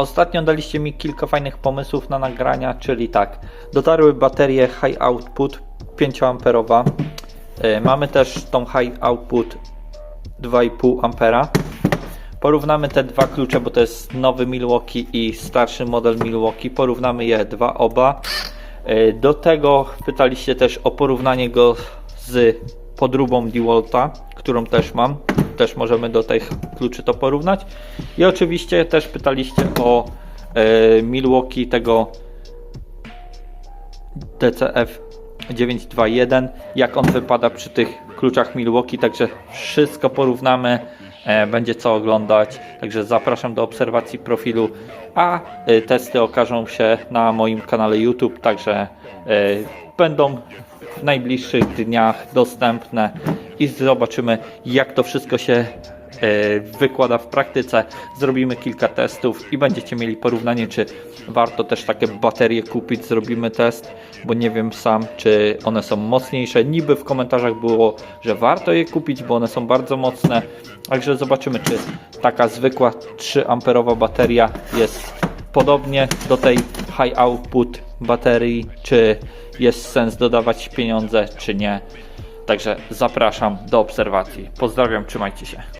Ostatnio daliście mi kilka fajnych pomysłów na nagrania, czyli tak, dotarły baterie High Output 5 amperowa. E, Mamy też tą High Output 2,5 ampera. Porównamy te dwa klucze, bo to jest nowy Milwaukee i starszy model Milwaukee. Porównamy je dwa oba. E, Do tego pytaliście też o porównanie go z podróbą DeWalta, którą też mam. Też możemy do tych kluczy to porównać. I oczywiście też pytaliście o e, Milwaukee tego DCF 921, jak on wypada przy tych kluczach Milwaukee, także wszystko porównamy, e, będzie co oglądać, także zapraszam do obserwacji profilu, a e, testy okażą się na moim kanale YouTube, także e, będą w najbliższych dniach dostępne i zobaczymy jak to wszystko się e, wykłada w praktyce. Zrobimy kilka testów i będziecie mieli porównanie, czy warto też takie baterie kupić. Zrobimy test, bo nie wiem sam, czy one są mocniejsze. Niby w komentarzach było, że warto je kupić, bo one są bardzo mocne. Także zobaczymy, czy taka zwykła 3 amperowa bateria jest podobnie do tej high output baterii, czy jest sens dodawać pieniądze, czy nie. Także zapraszam do obserwacji. Pozdrawiam, trzymajcie się.